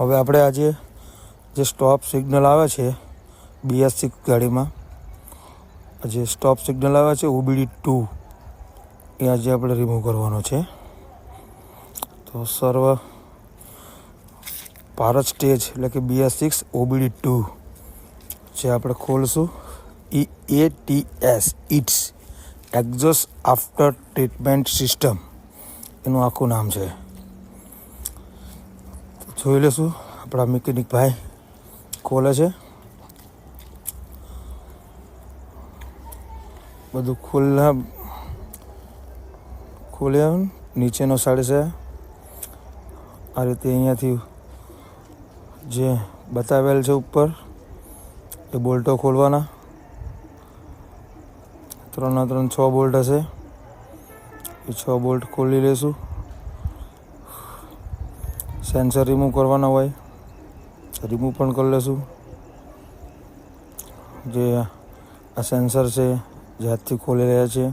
હવે આપણે આજે જે સ્ટોપ સિગ્નલ આવે છે બીએસ સિક્સ ગાડીમાં, જે સ્ટોપ સિગ્નલ આવે છે ઓબીડી ટુ, એ આજે આપણે રિમૂવ કરવાનો છે. તો સર્વ ભારત સ્ટેજ એટલે કે બીએસ સિક્સ ઓબીડી ટુ, જે આપણે ખોલશું. E A T S it's exhaust after treatment system એનું આખું નામ છે. જોઈ લેશું. આપણા મિકેનિક ભાઈ ખોલે છે. બધું ખુલ્લા ખોલ્યા નીચેનો સાઈડ છે. આ રીતે અહીંયાથી જે બતાવેલ છે ઉપર, એ બોલ્ટો ખોલવાના. ત્રણના ત્રણ છ બોલ્ટ હશે. એ છ બોલ્ટ ખોલી લેશું. સેન્સર રિમૂવ કરવાના હોય રિમૂવ પણ કરી લેશું. જે આ સેન્સર છે, જે હાથથી ખોલી રહ્યા છે,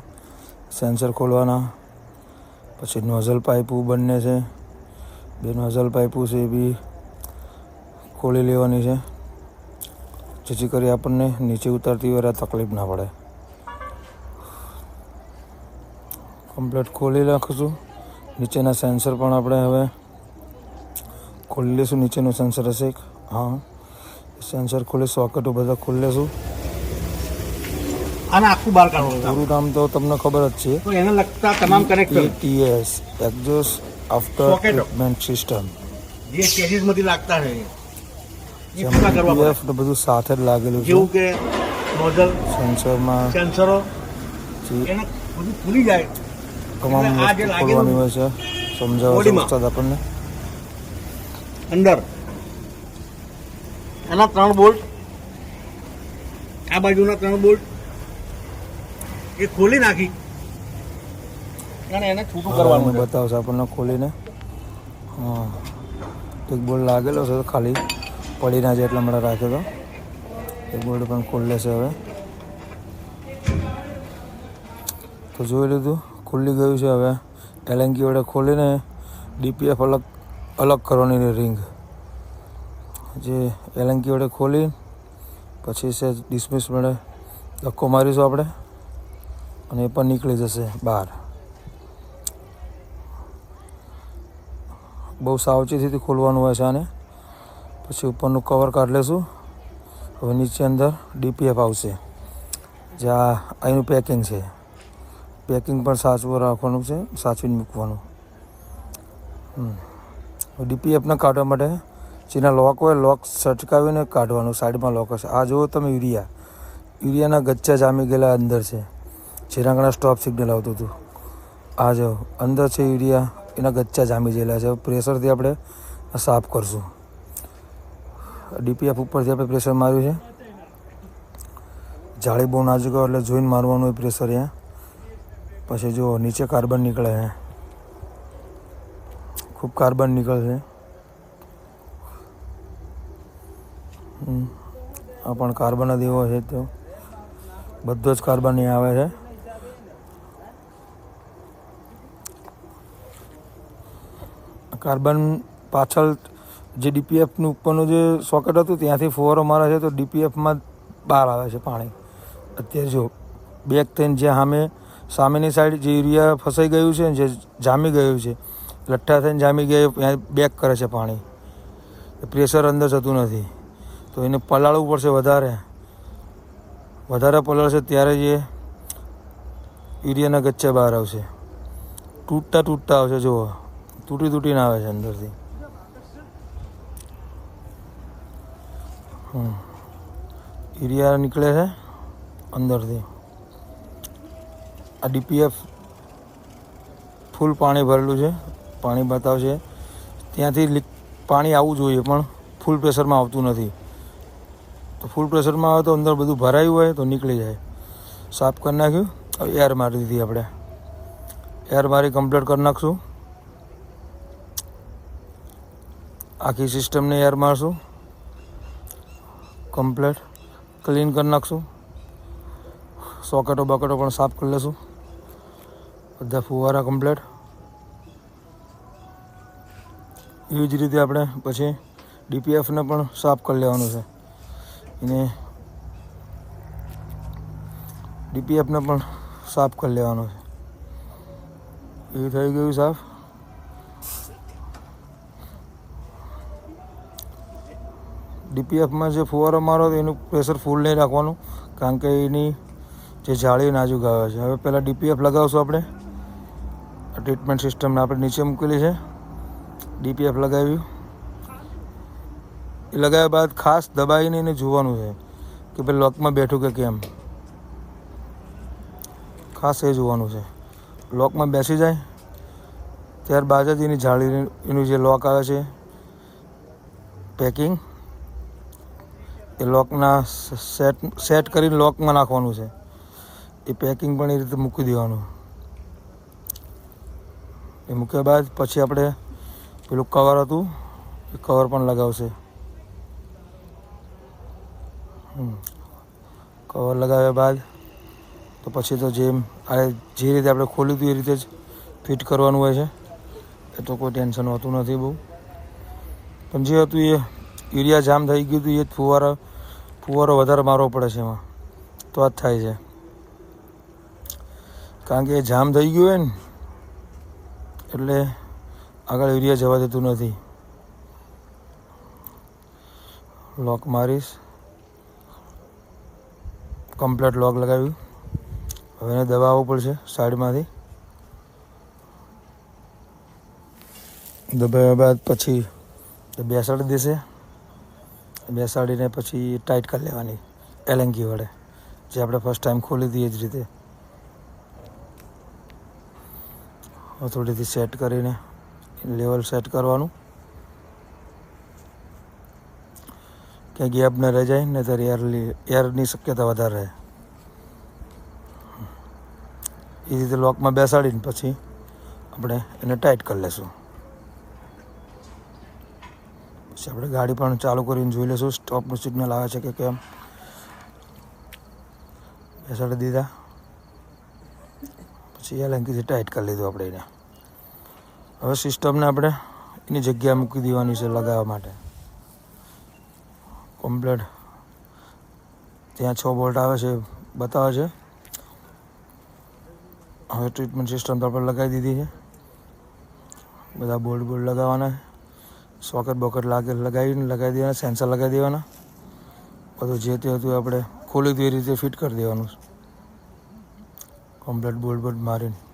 સેન્સર ખોલવાના. પછી નોઝલ પાઇપો બંને છે, બે નોઝલ પાઇપો છે એ બી ખોલી લેવાની છે, જેથી કરી આપણને નીચે ઉતરતી વાર તકલીફ ના પડે. કમ્પ્લેટ ખોલી નાખીશું. નીચેના સેન્સર પણ આપણે હવે ખોલી લેશું નીચેનું સેન્સર હશે એક. હા. સેન્સર ખોલે સોકેટો બધા ખોલી લેશું આને આખું બહાર કાઢવાનું પૂરું નામ તો તમને ખબર જ છે. તો એને લગતા તમામ connector ATS exhaust after treatment system જે કેજીસમાંથી લાગતા છે એ પૂરા કરવા પડે. બધું સાથે જ લાગેલું છે. જેવું કે નોઝલ સેન્સરમાં સેન્સરો એને બધું ખુલી જાય. તમામ વસ્તુ ખોલવાની હોય છે. સમજાવો છે ઉસ્તાદ આપણને. અંદર. એના ત્રણ બોલ્ટ. આ બાજુના ત્રણ બોલ્ટ. એ ખોલી નાખી. અને એને છૂટું કરવાનું બતાવશે આપણને ખોલીને. હા. એક બોર્ડ લાગેલો છે ખાલી. પડી ના જાય એટલા માટે રાખ્યો હતો એક બોર્ડ પણ ખોલી લેશે હવે. તો જોઈ લીધું. ખુલ્લી ગયું છે હવે. એલએનકી વડે ખોલીને ડીપીએફ અલગ અલગ કરવાની રિંગ જે એલંકી વડે ખોલી, પછી છે ડિસમિસ વડે ધક્કો મારીશું આપણે, અને એ પણ નીકળી જશે બહાર. બહુ સાવચેતીથી ખોલવાનું હોય છે આને. પછી ઉપરનું કવર કાઢ લેશું. હવે નીચે અંદર ડીપીએફ આવશે. જે આ અહીંનું પેકિંગ છે. પેકિંગ પણ સાચવું રાખવાનું છે સાચવીને મૂકવાનું. ડીપીએફને કાઢવા માટે જેના લોક હોય લોક સટકાવીને કાઢવાનું, સાઈડમાં લોક હશે. આ જુઓ તમે યુરિયા. યુરિયાના ગચ્ચા જામી ગયેલા અંદર છે. જેના કારણે સ્ટોપ સિગ્નલ આવતું હતું. આ જો, અંદર છે યુરિયા, એના ગચ્ચા જામી ગયેલા છે. પ્રેશરથી આપણે સાફ કરશું. ડીપીએફ ઉપરથી આપણે પ્રેશર માર્યું છે. જાળી બહુ નાજુક એટલે જોઈને મારવાનું પ્રેશર અહીંયા. પછી જો નીચે કાર્બન નીકળે છે. ખૂબ કાર્બન નીકળશે. આ પણ કાર્બન જ એવો છે તો બધો જ કાર્બન આવે છે. કાર્બન પાછળ જે ડીપીએફનું ઉપરનું જે સોકેટ હતું ત્યાંથી ફુવારો મારે છે તો ડીપીએફમાં બહાર આવે છે પાણી. અત્યારે જો બેક થઈને જ્યાં સામે સામેની સાઈડ જે યુરિયા ફસાઈ ગયું છે જે જામી ગયું છે લઠ્ઠા થઈને જામી ગયા ત્યાં બેક કરે છે પાણી. પ્રેશર અંદર જતું નથી. તો એને પલાળવું પડશે વધારે. વધારે પલાળશે ત્યારે જે યુરિયાના ગચ્ચા બહાર આવશે. તૂટતા તૂટતા આવશે, જુઓ. તૂટી તૂટીને આવે છે અંદરથી. યુરિયા નીકળે છે અંદરથી. આ ડીપીએફ ફૂલ પાણી ભરેલું છે. પાણી બતાવશે. ત્યાંથી લીક પાણી આવવું જોઈએ, પણ ફૂલ પ્રેશરમાં આવતું નથી. તો ફૂલ પ્રેશરમાં આવે તો અંદર બધું ભરાયું હોય તો નીકળી જાય. સાફ કરી નાખ્યું. હવે એર મારી દીધી આપણે. એર મારી કમ્પ્લીટ કરી નાખશું. આખી સિસ્ટમને એર મારશું. કમ્પ્લીટ ક્લીન કરી નાખશું. સોકેટો બકેટો પણ સાફ કરી લેશું. બધા ફુવારા કમ્પ્લીટ એવી જ રીતે આપણે પછી ડીપીએફને પણ સાફ કરી લેવાનું છે. એને ડીપીએફને પણ સાફ કરી લેવાનું છે. એ થઈ ગયું સાફ. ડીપીએફમાં જે ફુવારો મારો એનું પ્રેશર ફૂલ નહીં રાખવાનું, કારણ કે એની જે જાળી નાજુક આવે છે. હવે પહેલાં ડીપીએફ લગાવશું આપણે. ટ્રીટમેન્ટ સિસ્ટમને આપણે નીચે મૂકેલી છે. ડીપીએફ લગાવ્યું. એ લગાવ્યા બાદ ખાસ દબાવીને એને જોવાનું છે કે ભાઈ લોકમાં બેઠું કે કેમ. ખાસ એ જોવાનું છે. લોકમાં બેસી જાય. ત્યારબાદ જ એની જાળી એનું જે લોક આવે છે, પેકિંગ, એ લોકના સેટ સેટ કરીને લોકમાં નાખવાનું છે. એ પેકિંગ પણ એ રીતે મૂકી દેવાનું. એ મૂક્યા બાદ પછી આપણે પેલું કવર હતું. એ કવર પણ લગાવશે. કવર લગાવ્યા બાદ તો પછી તો જેમ આ જે રીતે આપણે ખોલ્યું હતું એ રીતે જ ફિટ કરવાનું હોય છે. એ તો કોઈ ટેન્શન હોતું નથી બહુ. પણ જે હતું એ યુરિયા જામ થઈ ગયું હતું, એ જ ફુવારા, ફુવારો વધારે મારવો પડે છે એમાં. તો જ થાય છે. કારણ કે એ જામ થઈ ગયું હોય ને, એટલે આગળ યુરિયા જવા દેતું નથી. લોક મારીશ. કમ્પ્લેટ લોક લગાવ્યું હવે એને દબાવવું પડશે સાઈડમાંથી. દબાવ્યા બાદ પછી બેસાડી દેશે. બેસાડીને પછી ટાઈટ કરી લેવાની એલંકી વડે, જે આપણે ફર્સ્ટ ટાઈમ ખોલી હતી એ જ રીતે. હથોડીથી સેટ કરીને લેવલ સેટ કરવાનું. કે ગેપ ન રહી જાય નહીતર એરલી એરની શક્યતા વધારે રહે. એ રીતે લોકમાં બેસાડીને પછી આપણે એને ટાઈટ કરી લેશું. પછી આપણે ગાડી પણ ચાલુ કરીને જોઈ લઈશું સ્ટોપનું સિગ્નલ આવે છે કે કેમ? બેસાડી દીધા. પછી એ લેંકીથી ટાઈટ કરી લીધું આપણે એને. હવે સિસ્ટમને આપણે એની જગ્યા મૂકી દેવાની છે લગાવવા માટે. કમ્પ્લેટ ત્યાં છ બોલ્ટ આવે છે, બતાવે છે. હવે ટ્રીટમેન્ટ સિસ્ટમ તો આપણે લગાવી દીધી છે. બધા બોલ્ટ બોલ્ટ લગાવવાના. સોકેટ બોકેટ લાગે લગાવીને લગાવી દેવાના સેન્સર લગાવી દેવાના. બધું જે તે હતું આપણે ખોલી તે રીતે ફિટ કરી દેવાનું કમ્પ્લેટ બોલ્ટ બોલ્ટ મારીને.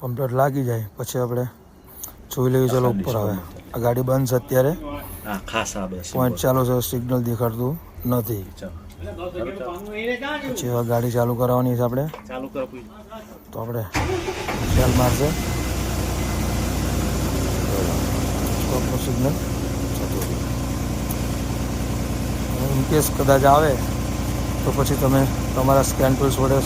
કમ્પ્લેટ લાગી જાય પછી આપણે જોઈ લેવી ચાલો ઉપર આવે. આ ગાડી બંધ છે અત્યારે. પોઈન્ટ ચાલુ છે સિગ્નલ દેખાડતું નથી. પછી હવે ગાડી ચાલુ કરાવવાની છે આપણે. ચાલુ તો આપણે ખ્યાલ મારશે. સ્ટોપનું સિગ્નલ ઇન કેસ કદાચ આવે તો પછી તમે તમારા સ્કેન ટૂલ્સ વડે